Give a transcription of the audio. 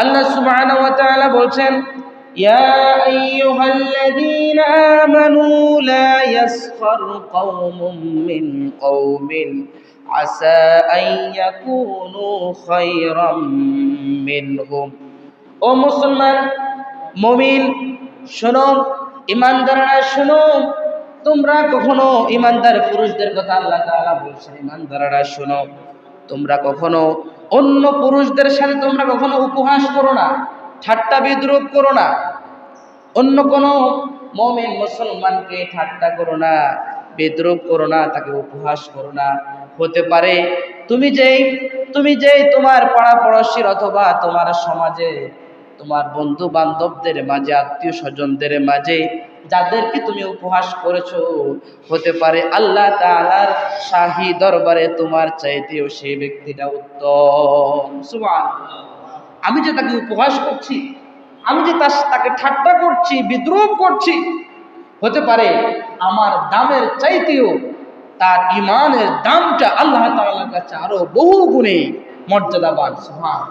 আল্লাহ সুবহানাহু ওয়া তাআলা বলছেন, ইয়া আইয়ুহাল্লাযীনা আমানু লা ইয়াসখার কওমুম মিন কওমিন, আসা আন ইয়াকুনু খায়রাম মিনহুম। ও মুসলমান, মুমিন, শোনো ইমানদাররা শোনো, তোমরা কখনো ইমানদার পুরুষদের কথা আল্লাহ তাআলা বলছেন ইমানদাররা শোনো। তোমরা কখনো অন্য পুরুষদের সাথে তোমরা কখনো উপহাস করো না, ঠাট্টা বিদ্রুপ করো না। অন্য কোনো মমিন মুসলমানকে ঠাট্টা করো না বিদ্রুপ করো না, তাকে উপহাস করো না। হতে পারে তুমি যেই তুমি যেই তোমার পাড়া পড়শির অথবা তোমার সমাজে, তোমার বন্ধু বান্ধবদের মাঝে আত্মীয় স্বজনদের মাঝে যাদেরকে তুমি উপহাস করেছ, হতে পারে আল্লাহ তাআলার শাহী দরবারে তোমার চাইতেও সেই ব্যক্তিটা উত্তম। সুবহানাল্লাহ। আমি যে তাকে উপহাস করছি, আমি যে তার তাকে ঠাট্টা করছি, বিদ্রোহ করছি, হতে পারে আমার দামের চাইতেও তার ইমানের দামটা আল্লাহ তাআলার কাছে আরও বহু গুণে মর্যাদাবান। সুবহান